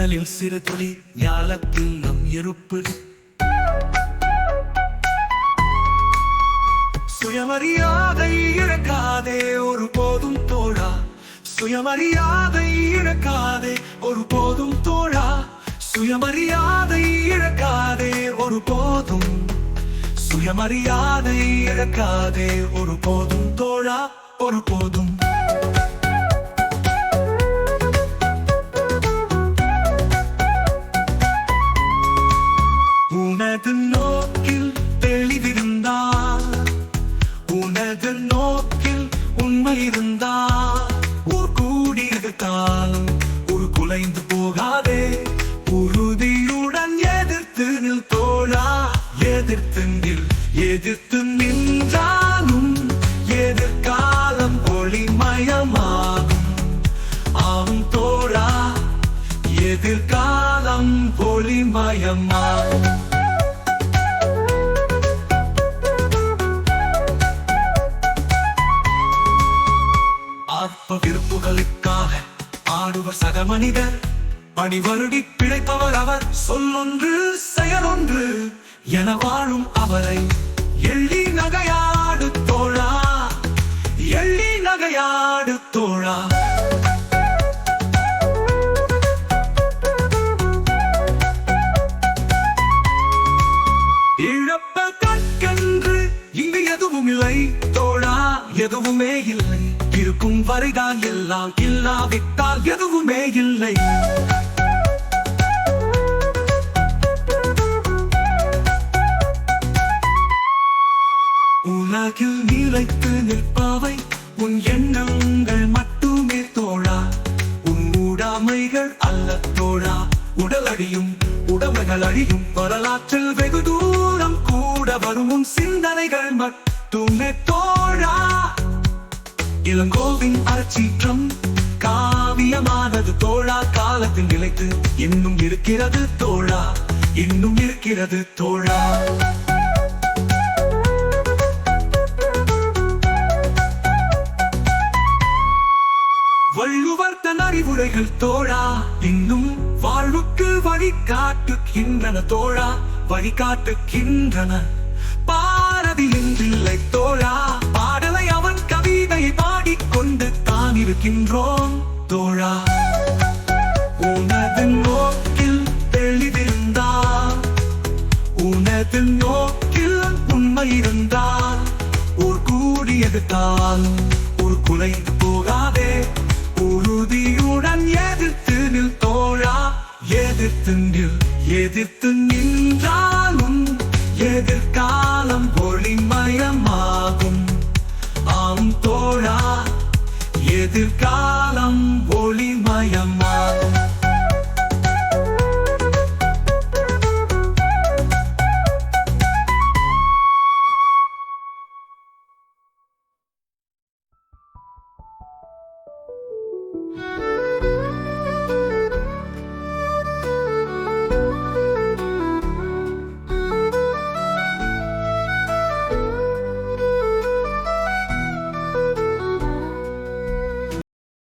கடலில் சிறு துளி ஞாலத்தில் நம் இருப்பு சுயமரியாதை இறக்காதே ஒரு போதும் தோழா. சுயமரியாதை இழக்காதே ஒரு போதும் தோழா. சுயமரியாதை இழக்காதே ஒரு போதும். சுயமரியாதை இழக்காதே ஒரு போதும் தோழா ஒரு போதும். உனது நோக்கில் உனது நோக்கில் உண்மை இருந்தால் ஊர் கூடியிருக்கால் ஒரு குலைந்து போகாதே. உறுதியுடன் எதிர்த்து நில் தோழா. எதிர்த்து நில் எதிர்த்து மக்களுக்காக ஆடுவர் சக மனிதர் பணிவருடி பிழைப்பவர் அவர். சொல்லொன்று செயலொன்று என வாழும் அவரை. எள்ளி நகையாடு தோழா எள்ளி நகையாடு தோழா. இழப்ப இங்கு எதுவும் இல்லை தோழா எதுவுமே இல்லை. இருக்கும் வரைதான் எல்லாம் இல்லாவிட்டால் எதுவுமே இல்லை. உலகில் நீலைத்து நிற்பாவை உன் எண்ணங்கள் மட்டுமே தோழா. உன் மூடாமைகள் அல்ல தோழா. உடல் அழியும் உடமைகள் அழியும் வரலாற்றில் வெகு தூரம் கூட வரும். உன் சிந்தனைகள் மட்டுமே தோழா. இளங்கோவின் அறச்சீற்றம் காவியமானது தோழா காலத்தில் நிலைத்து இன்னும் இருக்கிறது தோழா இன்னும் இருக்கிறது தோழா. வள்ளுவர் தன் அறிவுரைகள் தோழா இன்னும் வாழ்வுக்கு வழிகாட்டுகின்றன தோழா வழிகாட்டுகின்றன. பாரதி என்றில்லை தோழா இருக்கின்றோம் தோழா. உனது நோக்கில் தெளிவிருந்தால் உனது நோக்கில் உண்மை இருந்தால் ஒரு கூடியதுதான் ஒரு குலைந்து போகாதே. உறுதியுடன் எதிர்த்து நில் தோழா. எதிர்த்து நில் எதிர்த்து நின்றாலும்